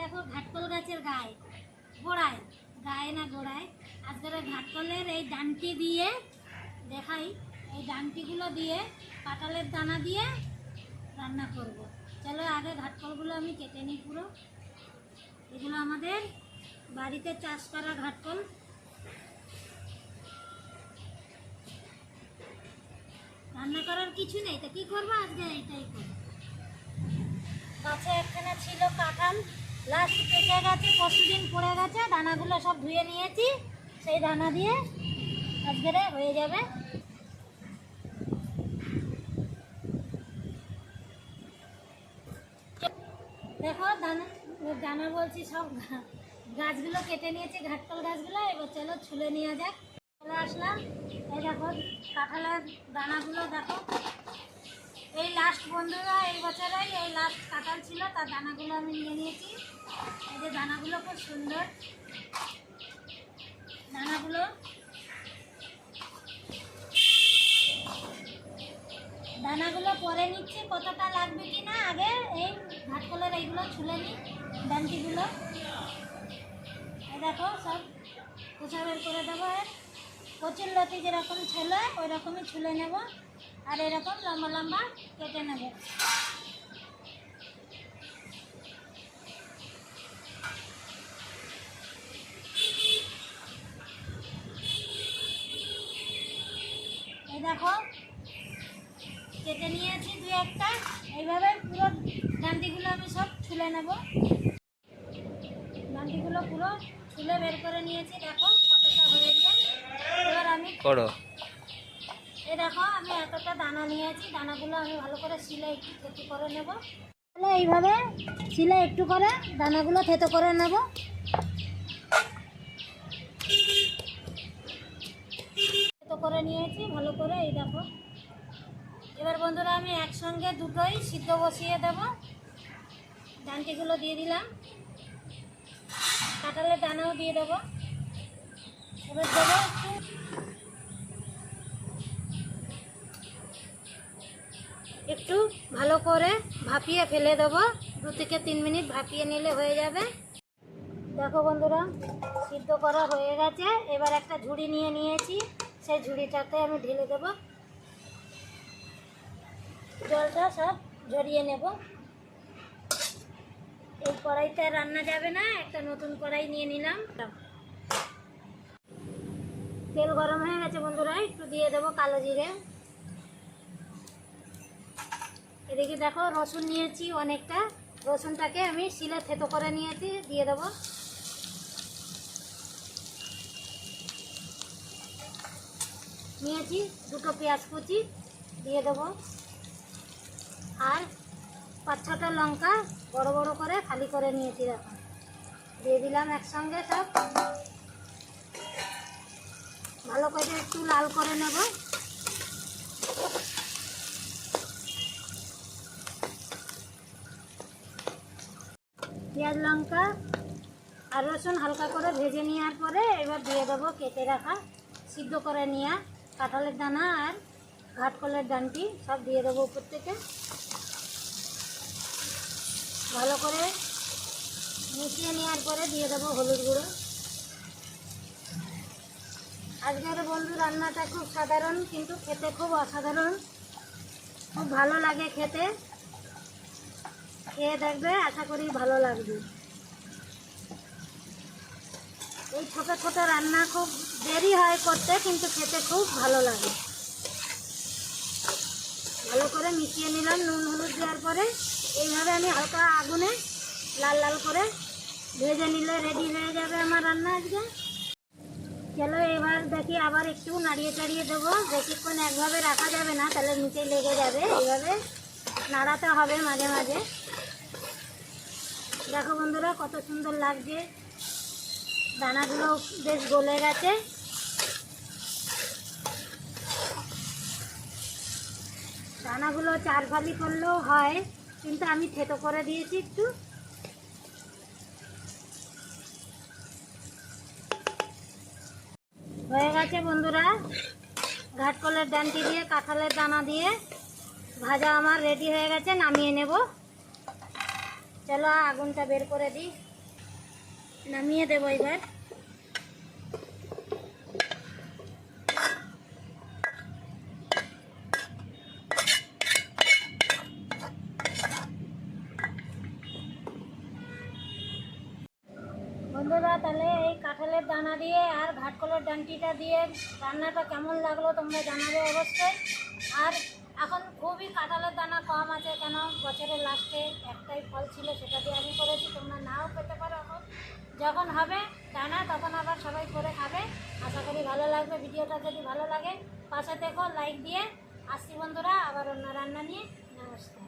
দেখো ঘাটকল গাছের গায়ে, গোড়ায়, গায়ে না গোড়ায়। আজকের ওই ঘাটকলের এই ডানটি দিয়ে দেখাই, এই ডানটিগুলো দিয়ে কাঁঠালের দানা দিয়ে রান্না করব। চলো আগে ঘাটকলগুলো আমি কেটে নিই পুরো। এগুলো আমাদের বাড়িতে চাষ করা ঘাটকল। রান্না করার কিছু নেই, তো কি করব আজকে এইটাই করব। গাছে একখানে ছিল কাঁঠাল লাস্ট পেকে গেছে? পরশু দিন পড়ে গেছে? দানাগুলো সব ধুয়ে নিয়েছি। সেই দানা দিয়ে আজকের হয়ে যাবে। দেখো, দানা দানা বলছি সব গাছগুলো কেটে নিয়েছি, ঘাটকল গাছগুলো। এবার চলো ছুলে নিয়ে যাক। চলে আসলাম। এই দেখো, কাঁঠালের দানাগুলো দেখো। এই লাস্ট বন্ধুরা, এই বছরে এই লাস্ট কাঁঠাল ছিল, তার দানাগুলো আমি নিয়ে নিয়েছি। এই যে দানাগুলো খুব সুন্দর। দানাগুলো। দানাগুলো পরে নিচ্ছি, কতটা লাগবে কি না, আগে এই ঘাটকলের এইগুলো ছুলে নিই, ডান্টিগুলো। দেখো, সব খোসা বের করে দেবো। আর কচুর লতি যেরকম ছিল ওই রকমই ছুলে নেব। আর এরকম লম্বা লম্বা কেটে নেব। এই দেখো, কেটে নিয়েছি দুই একটা। এইভাবে পুরো ডান্ডিগুলো আমি সব ছুলে নেব। ডান্ডিগুলো পুরো ছুলে বের করে নিয়েছি। দেখো কতটা হয়েছে। এবার আমি করো। এই দেখো, আমি এতটা দানা নিয়েছি দানাগুলো আমি ভালো করে শিলে একটু করে নেব। তাহলে এইভাবে শিলে একটু করে, দানাগুলো থেতো করে নেব। থেতো করে নিয়েছি, ভালো করে এই দেখো। এবার বন্ধুরা, আমি একসঙ্গে দুটোই সিদ্ধ বসিয়ে দেব। ডানটিগুলো দিয়ে দিলাম। কাঁঠালের দানাও দিয়ে দেবো। এবার দেবো একটু একটু ভালো করে ভাপিয়ে ফেলে দেবো। দু থেকে তিন মিনিট ভাপিয়ে নিলে হয়ে যাবে। দেখো বন্ধুরা, সিদ্ধ করা হয়ে গেছে। এবার একটা ঝুড়ি নিয়ে নিয়েছি। সেই ঝুড়িটাতে আমি ঢেলে দেব। জলটা সব জড়িয়ে নেব। এই কড়াইতে রান্না যাবে না। একটা নতুন কড়াই নিয়ে নিলাম। তেল গরম হয়ে গেছে বন্ধুরা, একটু দিয়ে দেবো কালো জিরে। এদিকে দেখো, রসুন নিয়েছি অনেকটা। রসুনটাকে আমি শিলে থেতো করে নিয়েছি, দিয়ে দেবো। নিয়েছি দুটো পেঁয়াজ কুচি, দিয়ে দেবো। আর পাঁচ ছটা লঙ্কা বড় বড় করে খালি করে নিয়েছি, দেখো। দিয়ে দিলাম একসঙ্গে সব। ভালো করে একটু লাল করে নেব। পেঁয়াজ লঙ্কা আর রসুন হালকা করে ভেজে নেওয়ার পরে এবার দিয়ে দেবো কেটে রাখা, সিদ্ধ করে নেওয়া কাঁঠালের দানা আর ঘাটকলের ডানটি, সব দিয়ে দেবো উপর থেকে। ভালো করে মিশিয়ে নেওয়ার পরে দিয়ে দেবো হলুদ গুঁড়ো। আজকের বন্ধু রান্নাটা খুব সাধারণ, কিন্তু খেতে খুব অসাধারণ। খুব ভালো লাগে খেতে। খেয়ে দেখবে, আশা করি ভালো লাগবে। এই ছোট ছোট রান্না খুব দেরি হয় করতে, কিন্তু খেতে খুব ভালো লাগে। ভালো করে মিশিয়ে নিলাম নুন হলুদ দেওয়ার পরে। এইভাবে আমি হালকা আগুনে লাল লাল করে ভেজে নিলে রেডি হয়ে যাবে আমার রান্না আজকে। চলো এবার দেখি আবার একটু নাড়িয়ে চাড়িয়ে দেবো। বেশিক্ষণ একভাবে রাখা যাবে না, তাহলে নিচে লেগে যাবে। এইভাবে নাড়াতে হবে মাঝে মাঝে। দেখো বন্ধুরা, কত সুন্দর লাগছে। দানাগুলো বেশ গলে গেছে। দানাগুলো চার ফালি করলেও হয়, কিন্তু আমি থেতো করে দিয়েছি একটু। হয়ে গেছে বন্ধুরা, ঘাটকলের ডানটি দিয়ে, কাঁঠালের দানা দিয়ে। ভাজা আমার রেডি হয়ে গেছে, নামিয়ে নেব। চলো, আগুনটা বের করে দিই। নামিয়ে দেবো এবার। বন্ধুরা, তাহলে এই কাঁঠালের দানা দিয়ে আর ঘাটকলের ডান্টিটা দিয়ে রান্নাটা কেমন লাগল তোমরা জানাবে অবশ্যই। আর এখন খুবই কাঁঠালের দানা কম আছে কেন? বছরের লাস্টে একটাই ফল ছিল, সেটা দিয়ে আমি করেছি, তোমরা নাও পেতে পারো এখন। যখন হবে, দানা, তখন আবার সবাই করে খাবে। আশা করি ভালো লাগবে, ভিডিওটা যদি ভালো লাগে, পাশে দেখো লাইক দিয়ে। আসছি বন্ধুরা, আবার অন্য রান্না নিয়ে। নমস্কার।